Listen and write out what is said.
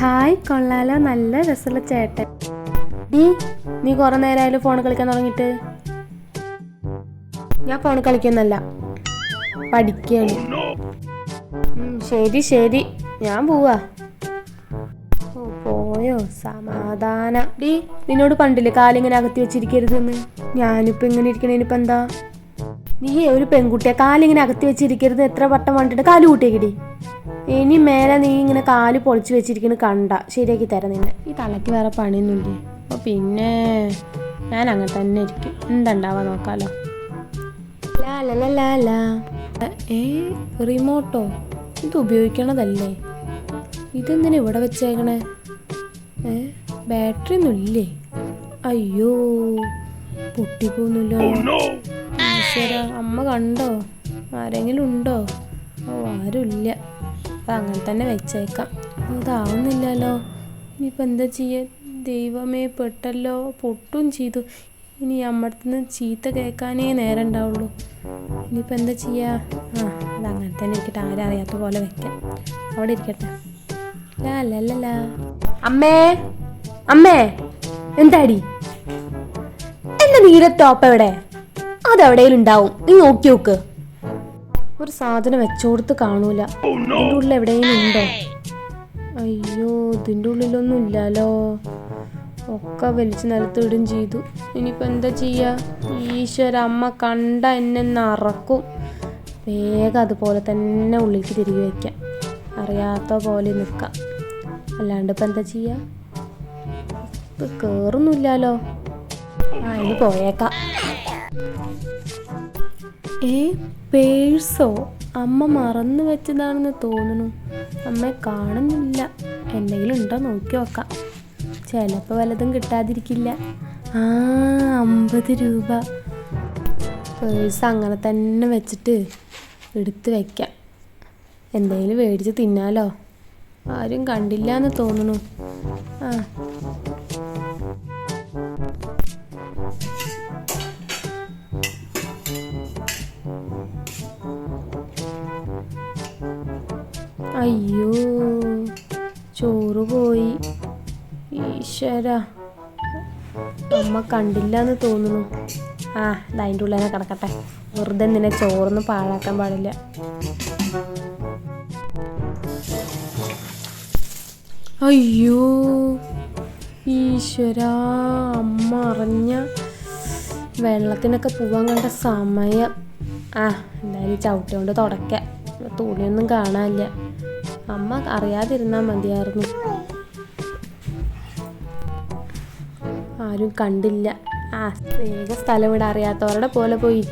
Hi കൊള്ളാലോ. നല്ല രസമുള്ള ചേട്ടൻ. ഡീ നീ കുറെ നേരമായാലും ഫോൺ കളിക്കാൻ തുടങ്ങിയിട്ട്. ഞാൻ ഫോൺ കളിക്കുന്നല്ല പഠിക്കുകയാണ് ശരി ശരി. ഞാൻ പോവാ. പോയോ? സമാധാന. ഡീ നിന്നോട് പണ്ടില്ലേ കാലിങ്ങനെ അകത്തി വെച്ചിരിക്കരുതെന്ന്? ഞാനിപ്പോ ഇങ്ങനെ ഇരിക്കണേനിപ്പോ എന്താ? നീ ഒരു പെൺകുട്ടിയെ കാലിങ്ങനെ അകത്തി വെച്ചിരിക്കരുത്. എത്ര വട്ടം വണ്ടിട്ട് കാൽ കൂട്ടിയേക്കടി ഇനി മേലെ നീ ഇങ്ങനെ കാൽ പൊളിച്ച് വെച്ചിരിക്കുന്ന കണ്ട ശരിയാക്കി തരാം നിന്നെ. ഈ തലയ്ക്ക് വേറെ പണിയൊന്നുമില്ലേ? അപ്പോൾ പിന്നെ ഞാൻ അങ്ങനെ തന്നെ ഇരിക്കും. എന്തുണ്ടാവാ നോക്കാലോ. ഏ റിമോട്ടോ? ഇത് ഉപയോഗിക്കണതല്ലേ? ഇതെന്തിനാ ഇവിടെ വെച്ചേക്കണേ? ഏ ബാറ്ററി ഒന്നും ഇല്ലേ? അയ്യോ പൊട്ടിപ്പോന്നില്ലോ. ഈശ്വര അമ്മ കണ്ടോ? ആരെങ്കിലും ഉണ്ടോ? ഓ ആരുമില്ല. അപ്പം അങ്ങനെ തന്നെ വെച്ചേക്കാം. അതാവുന്നില്ലല്ലോ ഇനിയിപ്പോൾ എന്താ ചെയ്യുക ദൈവമേ പെട്ടല്ലോ. പൊട്ടും ചെയ്തു. ഇനി അമ്മടുത്തുനിന്ന് ചീത്ത കേൾക്കാനേ നേരം ഉണ്ടാവുള്ളൂ. ഇനിയിപ്പോൾ എന്താ ചെയ്യുക ആ അത് അങ്ങനെ തന്നെ ഇരിക്കട്ടെ. ആരും അറിയാത്ത പോലെ വെക്കാം. അവിടെ ഇരിക്കട്ടെ. ലാ ലാ ലാ ലാ. അമ്മേ അമ്മേ എന്താടി? എന്റെ നീല ടോപ്പ് എവിടെ അതെവിടെയും ഉണ്ടാവും നീ നോക്കി നോക്ക്. ഒരു സാധനം വെച്ചോടുത്ത് കാണൂല. ഇതിന്റെ ഉള്ളിൽ എവിടെയും ഉണ്ടോ? അയ്യോ ഇതിന്റെ ഉള്ളിലൊന്നും ഇല്ലല്ലോ. ഒക്കെ വലിച്ചു നിലത്തിടും ചെയ്തു. ഇനിയിപ്പോൾ എന്താ ചെയ്യാ? ഈശ്വര അമ്മ കണ്ട എന്നെ നറക്കും. വേഗം അതുപോലെ തന്നെ ഉള്ളിലേക്ക് തിരികെ വയ്ക്കാം. അറിയാത്ത പോലെ നിൽക്കാം. അല്ലാണ്ട് ഇപ്പം എന്താ ചെയ്യാ? ഇത് കയറുന്നില്ലല്ലോ ആ ഇനി പോയേക്കാം. ഏ പേഴ്സോ അമ്മ മറന്നു വെച്ചതാണെന്ന് തോന്നുന്നു. അമ്മ കാണുന്നില്ല. എന്തെങ്കിലും ഉണ്ടോ നോക്കി നോക്കാം. ചിലപ്പോൾ വല്ലതും കിട്ടാതിരിക്കില്ല. ആ അമ്പത് രൂപ. പേഴ്സ് അങ്ങനെ തന്നെ വെച്ചിട്ട് എടുത്ത് വയ്ക്കാം എന്തെങ്കിലും മേടിച്ച് തിന്നാലോ? ആരും കണ്ടില്ല എന്ന് തോന്നുന്നു. ആ അയ്യോ ചോറ് പോയി ഈശ്വര. അമ്മ കണ്ടില്ല എന്ന് തോന്നുന്നു. ആ അതിന്റെ ഉള്ളിൽ തന്നെ കിടക്കട്ടെ. വെറുതെ നിന്നെ ചോറൊന്നും പാഴാക്കാൻ പാടില്ല. അയ്യോ ഈശ്വര. അമ്മ അറിഞ്ഞ വെള്ളത്തിനൊക്കെ പോവാൻ കണ്ട സമയം. ആ എന്തായാലും ചവിട്ടി കൊണ്ട് തുടയ്ക്കാം. തുണിയൊന്നും കാണാനില്ല. അമ്മ അറിയാതിരുന്നാൽ മതിയായിരുന്നു. ആരും കണ്ടില്ല. ആ വേഗം സ്ഥലം ഇവിടെ അറിയാത്തവരുടെ പോലെ പോയി